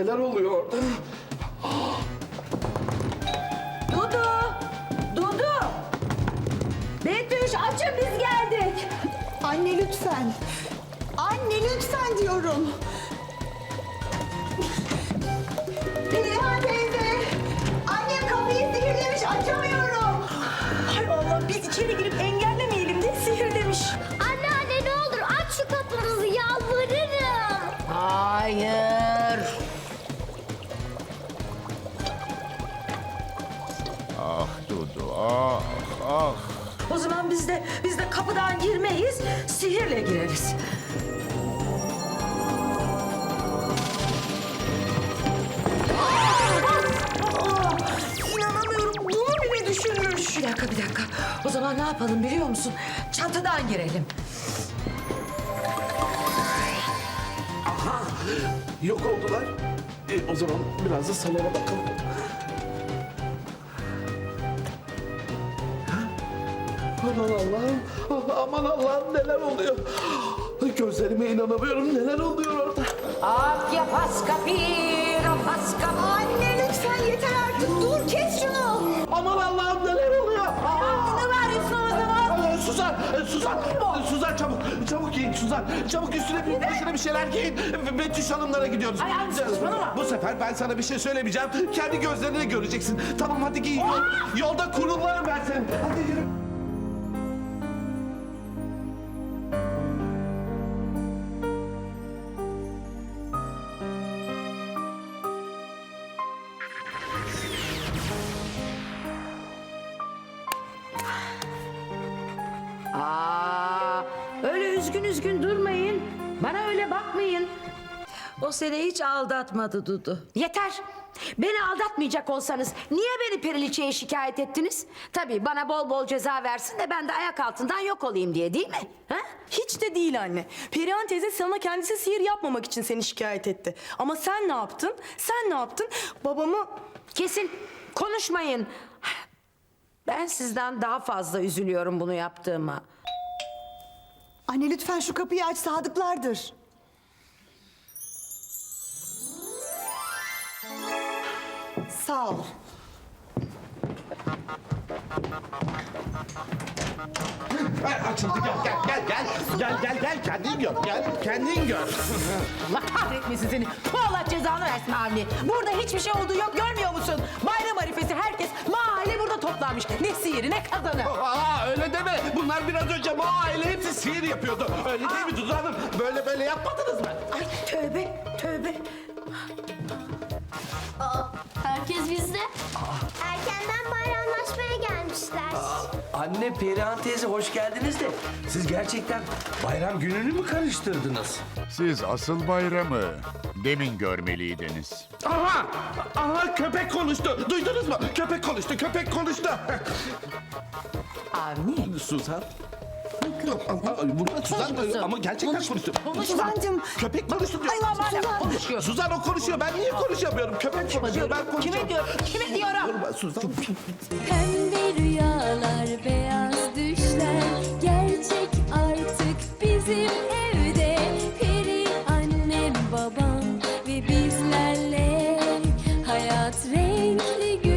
neler oluyor orada? Dudu! Dudu! Betüş açın biz geldik. Anne lütfen. Anne lütfen diyorum. Perihan teyze. Annem kapıyı sihirlemiş açamıyorum. Hay Allah biz içeri girip engellemeyelim diye sihirlemiş. Anne anne ne olur aç şu kapınızı yalvarırım. Hayır. Ah Dudu ah ah. O zaman biz de biz de kapıdan girmeyiz, sihirle gireriz. Aa, İnanamıyorum. Bunu bile düşünmüş. Bir dakika, bir dakika. O zaman ne yapalım biliyor musun? Çatıdan girelim. Yok oldular. E, o zaman biraz da salona bakalım. Aman Allah'ım, aman Allah'ım neler oluyor? Gözlerime inanamıyorum neler oluyor orada. Acchia pasca piro pasca. Anne lütfen yeter artık. Dur kes şunu. Aman Allah'ım neler oluyor? Ne var o zaman? Suzan, e, Suzan, e, Suzan çabuk, çabuk giyin Suzan. Çabuk üstüne bir, üstüne bir şeyler giyin. Betüş Hanımlara gidiyoruz. Ay, ay, saçmalama. Bu sefer ben sana bir şey söylemeyeceğim. Kendi gözlerine göreceksin. Tamam hadi giyin. Yol- yolda kurullarım ben seni. Hadi yürü. Üzgün üzgün durmayın. Bana öyle bakmayın. O seni hiç aldatmadı Dudu. Yeter. Beni aldatmayacak olsanız niye beni Periliçe'ye şikayet ettiniz? Tabii bana bol bol ceza versin de ben de ayak altından yok olayım diye değil mi? Ha? Hiç de değil anne. Perihan teyze sana kendisi sihir yapmamak için seni şikayet etti. Ama sen ne yaptın? Sen ne yaptın? Babamı... Kesin konuşmayın. Ben sizden daha fazla üzülüyorum bunu yaptığıma. Anne lütfen şu kapıyı aç sadıklardır. Sağ ol. Açıldı gel gel gel gel. Gel gel gel kendin gör. Gel kendin gör. Allah kahretmesin seni. Bu Allah cezanı versin Avni. Burada hiçbir şey olduğu yok görmüyor musun? Bayram arifesi herkes mahalle burada toplanmış. Ne sihiri ne kazanı. Aa Bunlar biraz önce bu aile hepsi sihir yapıyordu. Öyle değil mi Dudu Hanım? Böyle böyle yapmadınız mı? Ay tövbe tövbe. Herkes bizde. Erkenden bayramlaşmaya gelmişler. Anne Perihan teyze hoş geldiniz de siz gerçekten bayram gününü mü karıştırdınız? Siz asıl bayramı demin görmeliydiniz. Aha! Aha köpek konuştu. Duydunuz mu? Köpek konuştu. Köpek konuştu. Avni. Suzan. Aa, Bunlar Suzan ama gerçekten Konuş- konuşuyor. konuş Suzan'cım. Köpek konuştu diyor. Ay aman ya, konuşuyor. Suzan o konuşuyor. Ben niye konuşamıyorum? Köpek konuşuyor. Ben konuşuyorum. Kime diyorum? Kime diyorum? Durma Suzan. Pembe rüyalar, beyaz düşler gerçek artık bizim evde. Peri annem, babam ve bizlerle hayat renkli gün.